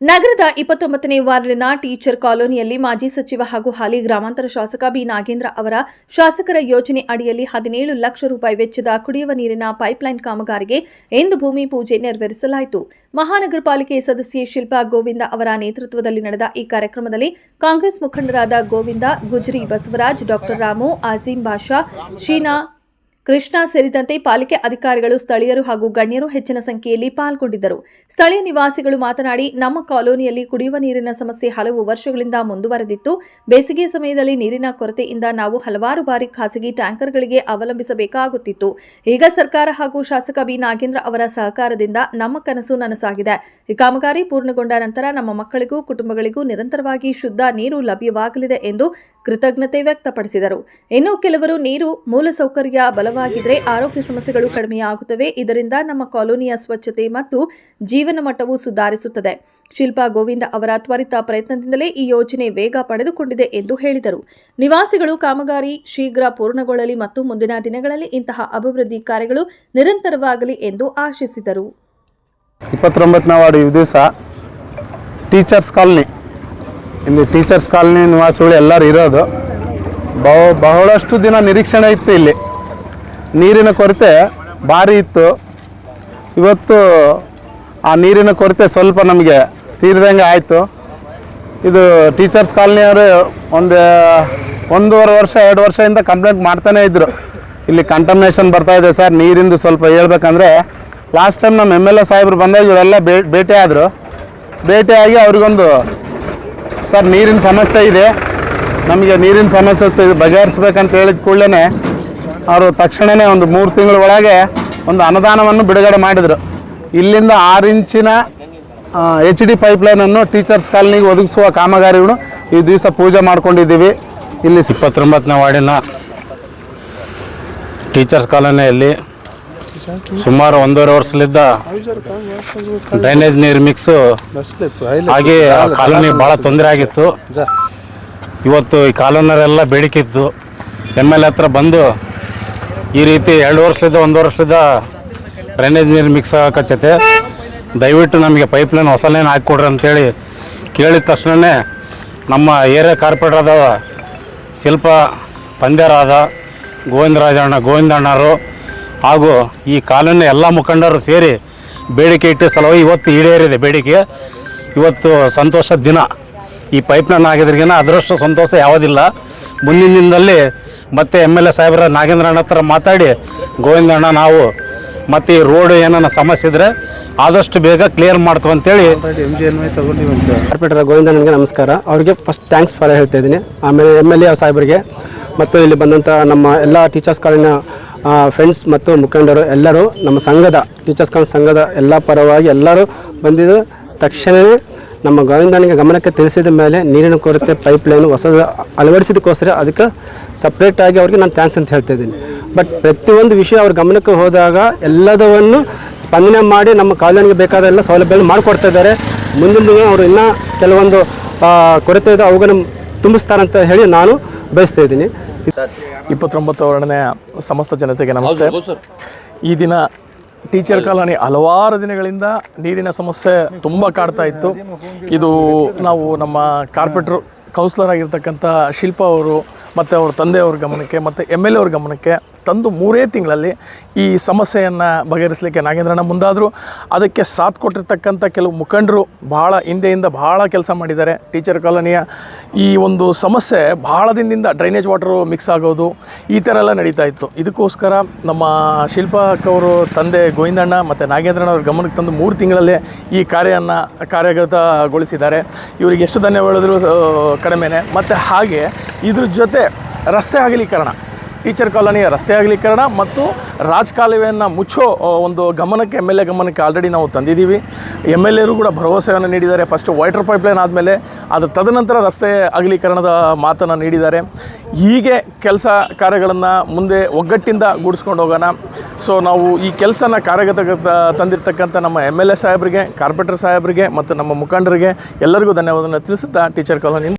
ನಗರದ ಇಪ್ಪತ್ತೊಂಬತ್ತನೇ ವಾರ್ಡ್ನ ಟೀಚರ್ ಕಾಲೋನಿಯಲ್ಲಿ ಮಾಜಿ ಸಚಿವ ಹಾಗೂ ಹಾಲಿ ಗ್ರಾಮಾಂತರ ಶಾಸಕ ಬಿ ನಾಗೇಂದ್ರ ಅವರ ಶಾಸಕರ ಯೋಜನೆ ಅಡಿಯಲ್ಲಿ ಹದಿನೇಳು ಲಕ್ಷ ರೂಪಾಯಿ ವೆಚ್ಚದ ಕುಡಿಯುವ ನೀರಿನ ಪೈಪ್ಲೈನ್ ಕಾಮಗಾರಿಗೆ ಇಂದು ಭೂಮಿ ಪೂಜೆ ನೆರವೇರಿಸಲಾಯಿತು. ಮಹಾನಗರ ಪಾಲಿಕೆ ಸದಸ್ಯೆ ಶಿಲ್ಪಾ ಗೋವಿಂದ ಅವರ ನೇತೃತ್ವದಲ್ಲಿ ನಡೆದ ಈ ಕಾರ್ಯಕ್ರಮದಲ್ಲಿ ಕಾಂಗ್ರೆಸ್ ಮುಖಂಡರಾದ ಗೋವಿಂದ, ಗುಜ್ರಿ ಬಸವರಾಜ್, ಡಾಕ್ಟರ್ ರಾಮು ಆಜೀಂ ಬಾಷಾ, ಶೀನಾ ಕೃಷ್ಣ ಸೇರಿದಂತೆ ಪಾಲಿಕೆ ಅಧಿಕಾರಿಗಳು, ಸ್ಥಳೀಯರು ಹಾಗೂ ಗಣ್ಯರು ಹೆಚ್ಚಿನ ಸಂಖ್ಯೆಯಲ್ಲಿ ಪಾಲ್ಗೊಂಡಿದ್ದರು. ಸ್ಥಳೀಯ ನಿವಾಸಿಗಳು ಮಾತನಾಡಿ, ನಮ್ಮ ಕಾಲೋನಿಯಲ್ಲಿ ಕುಡಿಯುವ ನೀರಿನ ಸಮಸ್ಯೆ ಹಲವು ವರ್ಷಗಳಿಂದ ಮುಂದುವರೆದಿತ್ತು. ಬೇಸಿಗೆ ಸಮಯದಲ್ಲಿ ನೀರಿನ ಕೊರತೆಯಿಂದ ನಾವು ಹಲವಾರು ಬಾರಿ ಖಾಸಗಿ ಟ್ಯಾಂಕರ್ಗಳಿಗೆ ಅವಲಂಬಿಸಬೇಕಾಗುತ್ತಿತ್ತು. ಈಗ ಸರ್ಕಾರ ಹಾಗೂ ಶಾಸಕ ಬಿ. ನಾಗೇಂದ್ರ ಅವರ ಸಹಕಾರದಿಂದ ನಮ್ಮ ಕನಸು ನನಸಾಗಿದೆ. ಈ ಕಾಮಗಾರಿ ಪೂರ್ಣಗೊಂಡ ನಂತರ ನಮ್ಮ ಮಕ್ಕಳಿಗೂ, ಕುಟುಂಬಗಳಿಗೂ ನಿರಂತರವಾಗಿ ಶುದ್ಧ ನೀರು ಲಭ್ಯವಾಗಲಿದೆ ಎಂದು ಕೃತಜ್ಞತೆ ವ್ಯಕ್ತಪಡಿಸಿದರು. ಇನ್ನು ಕೆಲವರು ನೀರು, ಮೂಲಸೌಕರ್ಯ ಬಲವಾಗಿದ್ರೆ ಆರೋಗ್ಯ ಸಮಸ್ಯೆಗಳು ಕಡಿಮೆಯಾಗುತ್ತವೆ ಇದರಿಂದ ನಮ್ಮ ಕಾಲೋನಿಯ ಸ್ವಚ್ಛತೆ ಮತ್ತು ಜೀವನ ಮಟ್ಟವು ಸುಧಾರಿಸುತ್ತದೆ. ಶಿಲ್ಪಾ ಗೋವಿಂದ ಅವರ ತ್ವರಿತ ಪ್ರಯತ್ನದಿಂದಲೇ ಈ ಯೋಜನೆ ವೇಗ ಪಡೆದುಕೊಂಡಿದೆ ಎಂದು ಹೇಳಿದರು. ನಿವಾಸಿಗಳು ಕಾಮಗಾರಿ ಶೀಘ್ರ ಪೂರ್ಣಗೊಳ್ಳಲಿ ಮತ್ತು ಮುಂದಿನ ದಿನಗಳಲ್ಲಿ ಇಂತಹ ಅಭಿವೃದ್ಧಿ ಕಾರ್ಯಗಳು ನಿರಂತರವಾಗಲಿ ಎಂದು ಆಶಿಸಿದರು. Teachers Colony. ಇಲ್ಲಿ ಟೀಚರ್ಸ್ ಕಾಲನಿ ನಿವಾಸಿಗಳು ಎಲ್ಲರೂ ಇರೋದು. ಬಹು ಬಹಳಷ್ಟು ದಿನ ನಿರೀಕ್ಷಣೆ ಇತ್ತು ಇಲ್ಲಿ. ನೀರಿನ ಕೊರತೆ ಭಾರಿ ಇತ್ತು. ಇವತ್ತು ಆ ನೀರಿನ ಕೊರತೆ ಸ್ವಲ್ಪ ನಮಗೆ ತೀರಿದಂಗೆ ಆಯಿತು. ಇದು ಟೀಚರ್ಸ್ ಕಾಲನಿಯವರು ಒಂದು, ಒಂದೂವರೆ ವರ್ಷ, ಎರಡು ವರ್ಷದಿಂದ ಕಂಪ್ಲೇಂಟ್ ಮಾಡ್ತಾನೇ ಇದ್ದರು ಇಲ್ಲಿ ಕಂಟಮಿನೇಷನ್ ಬರ್ತಾ ಇದೆ ಸರ್, ನೀರಿಂದು ಸ್ವಲ್ಪ ಹೇಳ್ಬೇಕಂದ್ರೆ ಲಾಸ್ಟ್ ಟೈಮ್ ನಮ್ಮ ಎಂ ಎಲ್ ಎ ಸಾಹೇಬ್ರು ಬಂದಾಗ ಇವರೆಲ್ಲ ಭೇಟಿ ಆದರು. ಭೇಟಿಯಾಗಿ ಅವ್ರಿಗೊಂದು, ಸರ್, ನೀರಿನ ಸಮಸ್ಯೆ ಇದೆ. ನಮಗೆ ನೀರಿನ ಸಮಸ್ಯೆ ಬಗೆಹರಿಸ್ಬೇಕಂತ ಹೇಳಿದ ಕೂಡಲೇ ಅವರು ತಕ್ಷಣವೇ ಒಂದು ಮೂರು ತಿಂಗಳ ಒಳಗೆ ಒಂದು ಅನುದಾನವನ್ನು ಬಿಡುಗಡೆ ಮಾಡಿದರು. ಇಲ್ಲಿಂದ ಆರು ಇಂಚಿನ ಎಚ್ ಡಿ ಪೈಪ್ಲೈನನ್ನು ಟೀಚರ್ಸ್ ಕಾಲನಿಗೆ ಒದಗಿಸುವ ಕಾಮಗಾರಿಗಳು ಈ ದಿವಸ ಪೂಜೆ ಮಾಡ್ಕೊಂಡಿದ್ದೀವಿ. ಇಲ್ಲಿ ಇಪ್ಪತ್ತೊಂಬತ್ತನೇ ವಾರ್ಡಿನ ಟೀಚರ್ಸ್ ಕಾಲೋನಿಯಲ್ಲಿ ಸುಮಾರು ಒಂದೂವರೆ ವರ್ಷಲಿದ್ದ ಡ್ರೈನೇಜ್ ನೀರು ಮಿಕ್ಸು ಹಾಗೆ ಆ ಕಾಲೋನಿ ಭಾಳ ತೊಂದರೆ ಆಗಿತ್ತು. ಇವತ್ತು ಈ ಕಾಲೋನರೆಲ್ಲ ಬೇಡಿಕೆ ಇತ್ತು. ಎಂ ಎಲ್ ಎ ಹತ್ರ ಬಂದು ಈ ರೀತಿ ಎರಡು ವರ್ಷದಿಂದ, ಒಂದು ವರ್ಷದಿಂದ ಡ್ರೈನೇಜ್ ನೀರು ಮಿಕ್ಸ್ ಆಗಕತ್ತೈತೆ. ದಯವಿಟ್ಟು ನಮಗೆ ಪೈಪ್ ಲೈನ್ ಹೊಸ ಲೈನ್ ಹಾಕಿಕೊಡ್ರಿ ಅಂತೇಳಿ ಕೇಳಿದ ತಕ್ಷಣವೇ ನಮ್ಮ ಏರಿಯಾ ಕಾರ್ಪೊರೇಟರ್ ಆದ ಶಿಲ್ಪ ಪಂದ್ಯರಾದ ಗೋವಿಂದರಾಜಣ್ಣ, ಗೋವಿಂದಣ್ಣರು ಹಾಗೂ ಈ ಕಾಲೋನಿ ಎಲ್ಲ ಮುಖಂಡರು ಸೇರಿ ಬೇಡಿಕೆ ಇಟ್ಟ ಸಲುವಾಗಿ ಇವತ್ತು ಈಡೇರಿದೆ. ಬೇಡಿಕೆ ಇವತ್ತು ಸಂತೋಷದ ದಿನ. ಈ ಪೈಪ್ನ ನಾಗೆದ್ರಿಗೆನ ಅದರಷ್ಟು ಸಂತೋಷ ಯಾವುದಿಲ್ಲ. ಮುಂದಿನ ದಿನದಲ್ಲಿ ಮತ್ತೆ ಎಂ ಎಲ್ ಎ ಸಾಹೇಬ್ರ ನಾಗೇಂದ್ರಣ್ಣ ಹತ್ರ ಮಾತಾಡಿ ಗೋವಿಂದಣ್ಣ ನಾವು ಮತ್ತು ಈ ರೋಡ್ ಏನನ್ನ ಸಮಸ್ಯೆ ಇದ್ರೆ ಆದಷ್ಟು ಬೇಗ ಕ್ಲಿಯರ್ ಮಾಡ್ತು ಅಂತೇಳಿ ಕಾರ್ಪೇಟರ್ ಗೋವಿಂದಣ್ಣನಿಗೆ ನಮಸ್ಕಾರ. ಅವರಿಗೆ ಫಸ್ಟ್ ಥ್ಯಾಂಕ್ಸ್ ಫಾರ್ ಹೇಳ್ತಾ ಇದ್ದೀನಿ. ಆಮೇಲೆ ಎಂ ಎಲ್ ಎ ಸಾಹೇಬರಿಗೆ ಮತ್ತು ಇಲ್ಲಿ ಬಂದಂಥ ನಮ್ಮ ಎಲ್ಲ ಟೀಚರ್ಸ್ ಕಾಲಿನ ಫ್ರೆಂಡ್ಸ್ ಮತ್ತು ಮುಖಂಡರು ಎಲ್ಲರೂ ನಮ್ಮ ಸಂಘದ ಟೀಚರ್ಸ್ ಕಾಲೇಜ್ ಸಂಘದ ಎಲ್ಲ ಪರವಾಗಿ ಎಲ್ಲರೂ ಬಂದಿದ್ದು ತಕ್ಷಣವೇ ನಮ್ಮ ಗೋವಿಂದನಿಗೆ ಗಮನಕ್ಕೆ ತಿಳಿಸಿದ ಮೇಲೆ ನೀರಿನ ಕೊರತೆ ಪೈಪ್ ಲೈನ್ ಹೊಸದು ಅಳವಡಿಸಿದಕ್ಕೋಸ್ಕರ ಅದಕ್ಕೆ ಸಪ್ರೇಟಾಗಿ ಅವ್ರಿಗೆ ನಾನು ಥ್ಯಾಂಕ್ಸ್ ಅಂತ ಹೇಳ್ತಾ ಇದ್ದೀನಿ. ಬಟ್ ಪ್ರತಿಯೊಂದು ವಿಷಯ ಅವ್ರ ಗಮನಕ್ಕೆ ಹೋದಾಗ ಎಲ್ಲದವನ್ನು ಸ್ಪಂದನೆ ಮಾಡಿ ನಮ್ಮ ಕಾಲೋನಿಗೆ ಬೇಕಾದ ಎಲ್ಲ ಸೌಲಭ್ಯಗಳು ಮಾಡಿಕೊಡ್ತಾ ಇದ್ದಾರೆ. ಮುಂದಿನ ದಿನ ಅವರು ಇನ್ನೂ ಕೆಲವೊಂದು ಕೊರತೆ ಇದೆ ಅವುಗಳನ್ನು ತುಂಬಿಸ್ತಾರಂತ ಹೇಳಿ ನಾನು ಬಯಸ್ತಾ ಇದ್ದೀನಿ. ಇಪ್ಪತ್ತೊಂಬತ್ತು ಸಮಸ್ತ ಜನತೆಗೆ ನಮಸ್ತೆ. ಈ ದಿನ ಟೀಚರ್ ಕಾಲೋನಿ ಹಲವಾರು ದಿನಗಳಿಂದ ನೀರಿನ ಸಮಸ್ಯೆ ತುಂಬ ಕಾಡ್ತಾ ಇತ್ತು. ಇದು ನಾವು ನಮ್ಮ ಕಾರ್ಪೆಟ್ರು ಕೌನ್ಸ್ಲರ್ ಆಗಿರ್ತಕ್ಕಂಥ ಶಿಲ್ಪ ಅವರು ಮತ್ತು ಅವ್ರ ತಂದೆಯವ್ರ ಗಮನಕ್ಕೆ ಮತ್ತು ಎಂ ಎಲ್ ಎ ಅವ್ರ ಗಮನಕ್ಕೆ ತಂದು ಮೂರೇ ತಿಂಗಳಲ್ಲಿ ಈ ಸಮಸ್ಯೆಯನ್ನು ಬಗೆಹರಿಸಲಿಕ್ಕೆ ನಾಗೇಂದ್ರಣ್ಣ ಮುಂದಾದರು. ಅದಕ್ಕೆ ಸಾಥ್ ಕೊಟ್ಟಿರ್ತಕ್ಕಂಥ ಕೆಲವು ಮುಖಂಡರು ಭಾಳ ಹಿಂದೆಯಿಂದ ಭಾಳ ಕೆಲಸ ಮಾಡಿದ್ದಾರೆ. ಟೀಚರ್ ಕಾಲೋನಿಯ ಈ ಒಂದು ಸಮಸ್ಯೆ ಭಾಳ ದಿನದಿಂದ ಡ್ರೈನೇಜ್ ವಾಟರು ಮಿಕ್ಸ್ ಆಗೋದು ಈ ಥರ ಎಲ್ಲ ನಡೀತಾ ಇತ್ತು. ಇದಕ್ಕೋಸ್ಕರ ನಮ್ಮ ಶಿಲ್ಪಕ್ಕವರು ತಂದೆ ಗೋವಿಂದಣ್ಣ ಮತ್ತು ನಾಗೇಂದ್ರಣ್ಣ ಅವ್ರ ಗಮನಕ್ಕೆ ತಂದು ಮೂರು ತಿಂಗಳಲ್ಲೇ ಈ ಕಾರ್ಯವನ್ನು ಕಾರ್ಯಗತಗೊಳಿಸಿದ್ದಾರೆ. ಇವರಿಗೆ ಎಷ್ಟು ಧನ್ಯವಾದಗಳು ಕಡಿಮೆನೆ. ಮತ್ತು ಹಾಗೆ ಇದ್ರ ಜೊತೆ ರಸ್ತೆ ಅಗಲೀಕರಣ ಟೀಚರ್ ಕಾಲೋನಿಯ ರಸ್ತೆ ಅಗಲೀಕರಣ ಮತ್ತು ರಾಜಕಾಲುವೆಯನ್ನು ಮುಚ್ಚೋ ಒಂದು ಗಮನಕ್ಕೆ, ಎಂ ಎಲ್ ಎ ಗಮನಕ್ಕೆ ಆಲ್ರೆಡಿ ನಾವು ತಂದಿದ್ದೀವಿ. ಎಂ ಎಲ್ ಎರು ಕೂಡ ಭರವಸೆಯನ್ನು ನೀಡಿದ್ದಾರೆ. ಫಸ್ಟ್ ವಾಟರ್ ಪೈಪ್ಲೈನ್ ಆದಮೇಲೆ, ಅದು ತದನಂತರ ರಸ್ತೆ ಅಗಲೀಕರಣದ ಮಾತನ್ನು ನೀಡಿದ್ದಾರೆ. ಹೀಗೆ ಕೆಲಸ ಕಾರ್ಯಗಳನ್ನು ಮುಂದೆ ಒಗ್ಗಟ್ಟಿಂದ ಗೂಡಿಸ್ಕೊಂಡು ಹೋಗೋಣ. ಸೊ ನಾವು ಈ ಕೆಲಸನ ಕಾರ್ಯಗತ ತಂದಿರತಕ್ಕಂಥ ನಮ್ಮ ಎಂ ಎಲ್ ಎ ಸಾಹೇಬರಿಗೆ, ಕಾರ್ಪೊರೇಟರ್ ಸಾಹೇಬರಿಗೆ ಮತ್ತು ನಮ್ಮ ಮುಖಂಡರಿಗೆ ಎಲ್ಲರಿಗೂ ಧನ್ಯವಾದವನ್ನು ತಿಳಿಸುತ್ತಾ ಟೀಚರ್ ಕಾಲೋನಿ